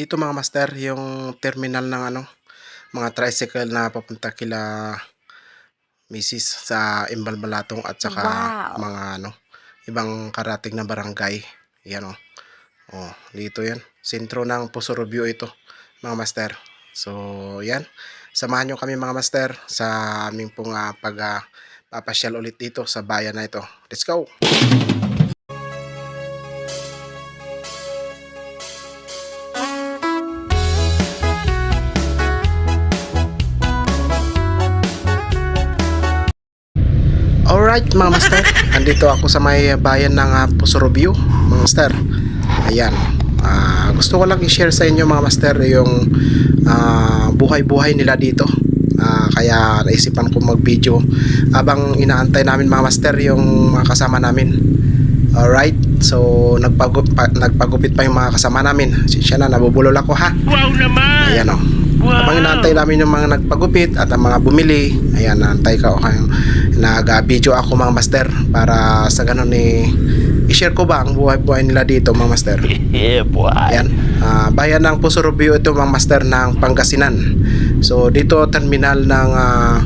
Dito mga master, yung terminal ng ano, mga tricycle na papunta kila Mrs. sa Imbalbalatong at saka Wow. mga ano, ibang karating na barangay. Yan o. Oh, dito yan. Sentro ng Pusurubyo ito, mga master. So, yan. Samahan nyo kami mga master sa aming pong ah, pag ah, papasyal ulit dito sa bayan na ito. Let's go! Alright mga master, andito ako sa may bayan ng uh, Pusurubyo, mga master. Ayan, Ah, gusto ko lang i-share sa inyo mga master yung ah, buhay-buhay nila dito. Ah, kaya naisipan ko mag-video habang inaantay namin mga master yung mga kasama namin. Alright, so nagpagu pa- nagpagupit pa yung mga kasama namin. Siya na, nabubulol ako ha. Wow naman! Ayan o. Wow! Habang inaantay namin yung mga nagpagupit at ang mga bumili, ayan, naantay ka kayo. Nag-video ako mga master para sa ganun ni i-share ko ba ang buhay-buhay nila dito mga master. Yeah, boy! Ayan, ah, bayan ng Pusurubio ito mga master ng Pangasinan. So dito terminal ng uh,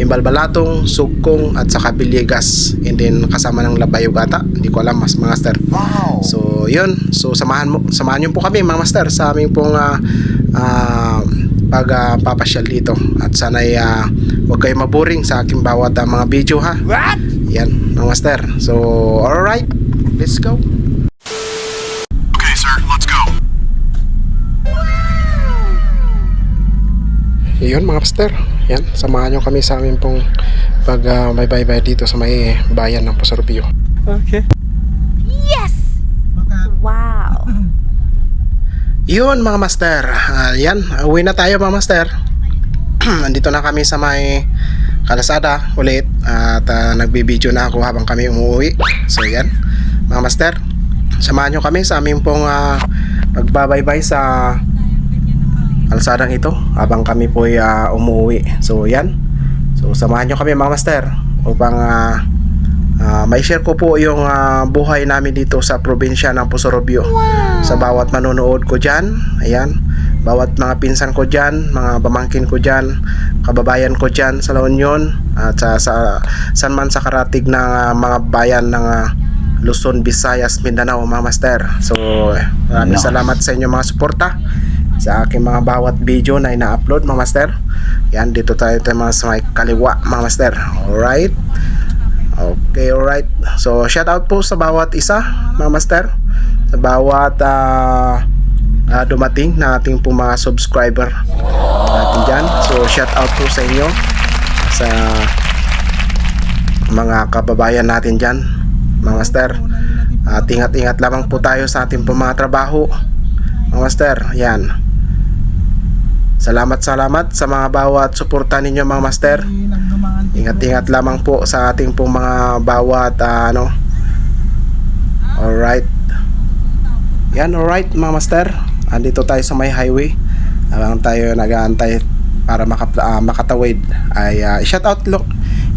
Imbalbalatong, Sugkong at saka Bilyegas. And then kasama ng Labayog ata. Hindi ko alam mas mga master. Wow. So, yun. So, samahan mo samahan niyo po kami mga master sa aming pong ah, ah, pag ah, papasyal dito. At sana ay ah, huwag kayo maboring sa aking bawat ah, mga video ha. What? Yan, mga master. So, alright. Let's go. Okay, sir, let's go. Yun mga master. Yan, samahan niyo kami sa aming pong pag ah, may bye-bye dito sa may bayan ng Pusurubio. Okay. Yes! Wow. Yun mga master. Ah, yan, uwi na tayo mga master. Andito na kami sa may kalasada ulit at uh, nagbibideo na ako habang kami umuwi. So yan, mga master. Samahan nyo kami sa aming pong uh, pagbabaybay sa kalsadang ito habang kami po ay ah, umuwi. So yan. So samahan nyo kami mga master upang ah, ah, may share ko po yung ah, buhay namin dito sa probinsya ng Pusurubio sa bawat manonood ko dyan. Ayan. Bawat mga pinsan ko dyan, mga pamangkin ko dyan, kababayan ko dyan sa La Union at sa, sa san man sa karatig ng ah, mga bayan ng ah, Luzon, Visayas, Mindanao, mga master. So, maraming salamat sa inyo mga suporta sa aking mga bawat video na ina-upload mga master. Yan, dito tayo tayo mga sa may kaliwa mga master. Alright. Okay, alright. So, shout out po sa bawat isa, mga master. Sa bawat ah, ah, dumating na ating po mga subscriber natin dyan. So, shout out po sa inyo sa mga kababayan natin dyan, mga master. At ingat-ingat lamang po tayo sa ating po mga trabaho, mga master. Yan. Salamat salamat sa mga bawat suporta ninyo mga master. Ingat-ingat lamang po sa ating pong mga bawat ah, ano. Alright. Yan, alright mga master. Andito tayo sa may highway. Habang tayo nag-aantay para maka, ah, makatawid ay uh, shout out lo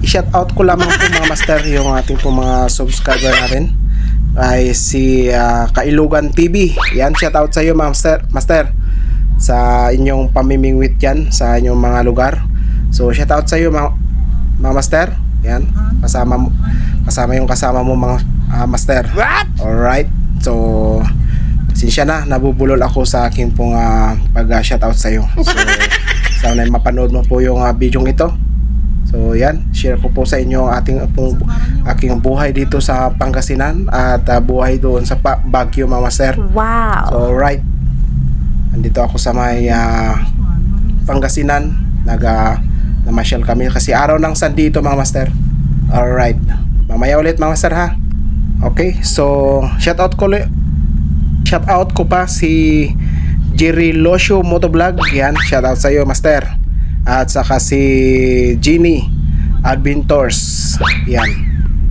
i-shout out ko lamang po mga master yung ating po mga subscriber natin ay si ah, Kailugan TV. Yan, shout out sa iyo mga master. Master sa inyong pamimingwit dyan sa inyong mga lugar. So shout out sa iyo mga, mga master. Yan, kasama mo kasama yung kasama mo mga ah, master. What? Alright. So, sinsya na, nabubulol ako sa aking pong ah, pag-shoutout sa iyo. So, sana mapanood mo po yung uh, video ito. So, yan. Share ko po sa inyo ang ating pong, aking buhay dito sa Pangasinan at ah, buhay doon sa Baguio, mga master. Wow. So, alright. Andito ako sa may ah, Pangasinan. Nag ah, namasyal kami kasi araw ng San dito mga master. Alright. Mamaya ulit mga master ha. Okay, so shout out ko li- shout out ko pa si Jerry Losio Motovlog. Yan, shout out sa iyo master. At saka si Genie Adventures. Yan.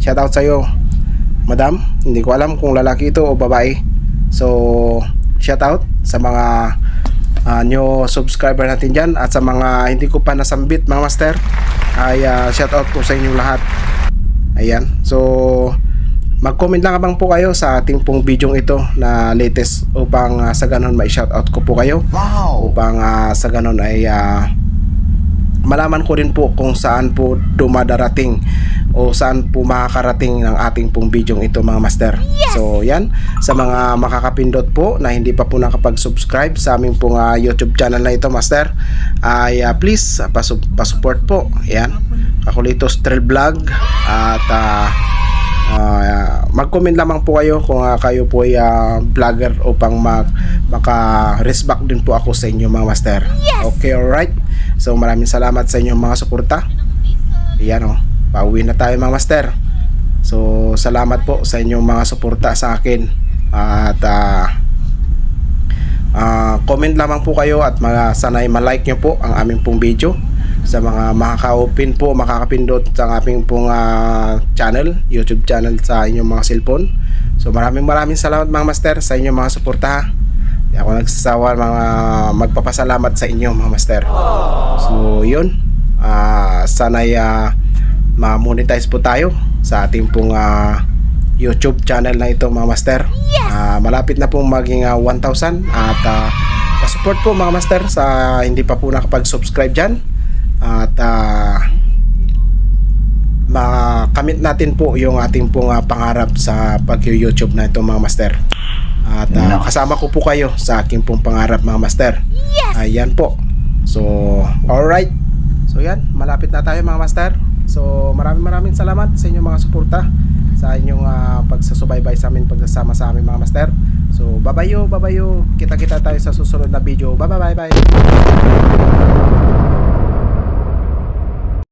Shout out sa iyo. Madam, hindi ko alam kung lalaki ito o babae. So, shout out sa mga uh, new subscriber natin dyan at sa mga hindi ko pa nasambit mga master ay uh, shout out po sa inyong lahat ayan so Mag-comment lang abang po kayo sa ating pong video ito na latest upang ah, sa ganon may shoutout ko po kayo. Wow! Upang ah, sa ganon ay ah, malaman ko rin po kung saan po dumadarating o saan po makakarating ng ating pong video ito mga master. So yan, sa mga makakapindot po na hindi pa po nakapag-subscribe sa aming pong ah, YouTube channel na ito master, ay ah, please ah, pasu- pasupport po. Yan, Kakulitos Trail Vlog at ah, Ah, mag-comment lamang po kayo kung ah, kayo po ay ah, vlogger upang mag maka-respect din po ako sa inyo mga master. Okay, alright. So maraming salamat sa inyong mga suporta. Ayan o, pauwi na tayo mga master. So salamat po sa inyong mga suporta sa akin. At ah, ah, comment lamang po kayo at mga sanay ma-like nyo po ang aming pong video sa mga makaka-open po, makakapindot sa aming pong ah, channel, YouTube channel sa inyong mga cellphone. So maraming maraming salamat mga master sa inyong mga suporta. Di ako nagsasawa mga magpapasalamat sa inyo mga master. So yun, ah sana'y ah, ma-monetize po tayo sa ating pong ah, YouTube channel na ito mga master. Ah, malapit na pong maging ah, 1,000 at uh, support po mga master sa hindi pa po nakapag-subscribe dyan at ah, makamit natin po yung ating pong ah, pangarap sa pag-YouTube na ito mga master. At ah, kasama ko po kayo sa aking pong pangarap mga master. Ayan po. So, alright. So yan, malapit na tayo mga master. So, maraming maraming salamat sa inyong mga suporta sa inyong ah, pagsasubaybay sa amin, pagsasama sa amin mga master. So, babayo, babayo. Kita-kita tayo sa susunod na video. Bye bye bye bye.